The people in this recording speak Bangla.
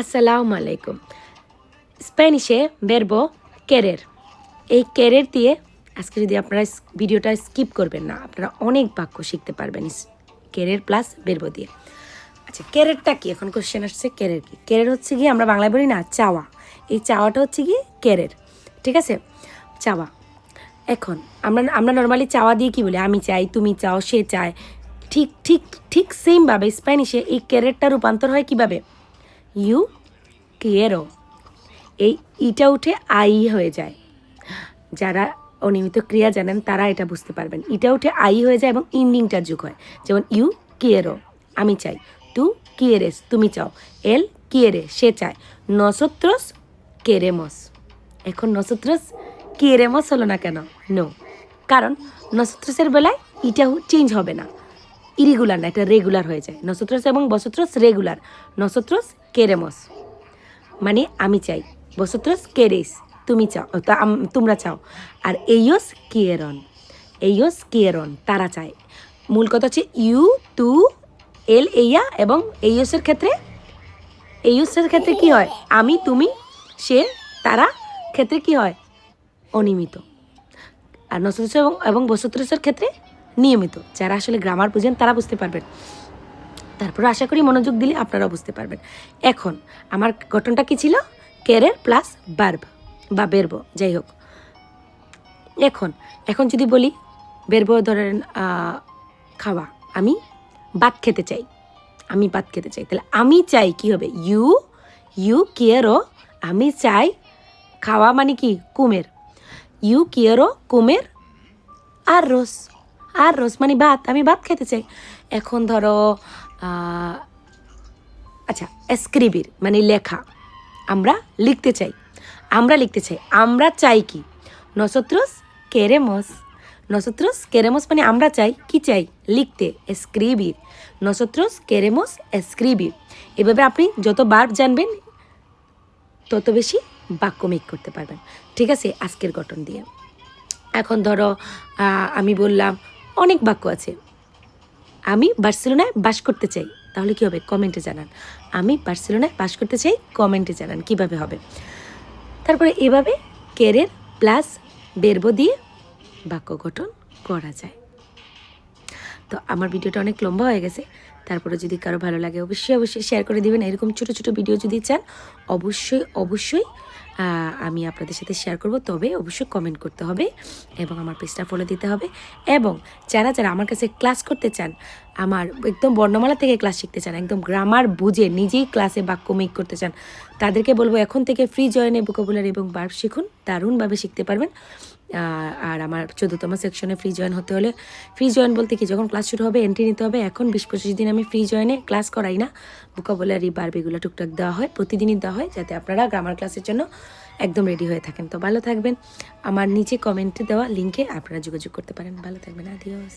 আসসালামু আলাইকুম স্প্যানিশে বেরবো কেরের এই কেরের দিয়ে আজকে যদি আপনারা ভিডিওটা স্কিপ করবেন না, আপনারা অনেক বাক্য শিখতে পারবেন কেরের প্লাস বেরবো দিয়ে। আচ্ছা কেরেরটা কি? এখন কোশ্চেন আসছে কেরের কি? কেরের হচ্ছে গিয়ে আমরা বাংলায় বলি না, চাওয়া। এই চাওয়াটা হচ্ছে গিয়ে কেরের ঠিক আছে? চাওয়া। এখন, আমরা আমরা নর্মালি চাওয়া দিয়ে কি বলি? আমি চাই, তুমি চাও, সে চায়। ঠিক ঠিক ঠিক সেমভাবে স্প্যানিশে এই ক্যারেটটা রূপান্তর হয় কীভাবে? ইউ কিয়েরো এই ইটা উঠে আই হয়ে যায়। যারা অনিয়মিত ক্রিয়া জানেন, তারা এটা বুঝতে পারবেন। ইটা উঠে আই হয়ে যায় এবং ইন্ডিংটা যুগ হয়। যেমন, ইউ কিয়েরো আমি চাই তু কিয়েরেস তুমি চাও এল কিয়েরে সে চায় নসত্রস কেরেমস এখন নসত্রস কেরেমস হলো না কেন? নো কারণ নসত্রসের বেলায় ইটা চেঞ্জ হবে না। ইরেগুলার না, এটা রেগুলার হয়ে যায়। নসত্রস এবং বসত্রস রেগুলার। নসত্রস কেরেমস। মানে আমি চাই। বসত্রস কেরেস তুমি চাও, তা তোমরা চাও। আর এইয়স কিয়েরন এইয়স কিয়েরন তারা চায়। মূল কথা হচ্ছে ইউ, তু, এল, এইয়া এবং এইয়সের ক্ষেত্রে এইয়সের ক্ষেত্রে কি হয়? আমি, তুমি, সে, তারা ক্ষেত্রে কি হয়? অনিয়মিত আর নসত্রস এবং এবং বসত্রসের ক্ষেত্রে নিয়মিত। যারা আসলে গ্রামার বুঝেন, তারা বুঝতে পারবেন। তারপর আশা করি মনোযোগ দিলে আপনারাও বুঝতে পারবেন। এখন, আমার গঠনটা কি ছিল? ক্যারের প্লাস বার্ব বা বেরব যাই হোক। এখন এখন যদি বলি বেরব ধরেন খাওয়া। আমি ভাত খেতে চাই। আমি ভাত খেতে চাই। তাহলে আমি চাই কি হবে? ইউ ইউ কিয়েরো আমি চাই খাওয়া মানে কি? কুমের। ইউ কিয়েরো কুমের আর রোস আর রোস মানে ভাত, আমি ভাত খেতে চাই। এখন ধরো আচ্ছা এসক্রিবির মানে লেখা, আমরা লিখতে চাই। আমরা লিখতে চাই, আমরা চাই কি? নসত্রস, কেরেমস। নসত্রস, কেরেমস মানে আমরা চাই, কি চাই? লিখতে এসক্রিবির নসত্রস, কেরেমস এসক্রিবির এভাবে আপনি যত বার জানবেন, তত বেশি বাক্য মেক করতে পারবেন। ঠিক আছে, আজকের গঠন দিয়ে। এখন ধরো আমি বললাম অনেক বাক্য আছে। আমি বার্সেলোনায় বাস করতে চাই, তাহলে কি হবে? কমেন্টে জানান। আমি বার্সেলোনায় বাস করতে চাই, কমেন্টে জানান কীভাবে হবে। তারপরে এভাবে কেরের প্লাস বেরবো দিয়ে বাক্য গঠন করা যায়। তো আমার ভিডিওটা অনেক লম্বা হয়ে গেছে। তারপরে যদি কারও ভালো লাগে, অবশ্যই অবশ্যই শেয়ার করে দিবেন। এরকম ছোট ছোট ভিডিও যদি চান, অবশ্যই অবশ্যই আমি আপনাদের সাথে শেয়ার করব। তবে অবশ্যই কমেন্ট করতে হবে এবং আমার পেজটা ফলো দিতে হবে এবং যারা যারা আমার কাছে ক্লাস করতে চান, আমার একদম বর্ণমালা থেকে ক্লাস শিখতে চান, একদম গ্রামার বুঝে নিজেই ক্লাসে বাক্য মেক করতে চান, তাদেরকে বলব এখন থেকে ফ্রি জয়েনে ভোকাবুলারি এবং বার্ব শিখুন, দারুণভাবে শিখতে পারবেন। আর আমার চোদ্দতম সেকশনে ফ্রি জয়েন হতে হলে ফ্রি জয়েন বলতে কি, যখন ক্লাস শুরু হবে এন্ট্রি নিতে হবে, এখন বিশ পঁচিশ দিন আমি ফ্রি জয়েনে ক্লাস করাই না। ভোকাবুলারি বার্ব এগুলো টুকটাক দেওয়া হয়, প্রতিদিনই দেওয়া হয়, যাতে আপনারা গ্রামার ক্লাসের জন্য একদম রেডি হয়ে থাকেন। তো ভালো থাকবেন। আমার নিচে কমেন্টে দেওয়া লিঙ্কে আপনারা যোগাযোগ করতে পারেন। ভালো থাকবেন। আদিওস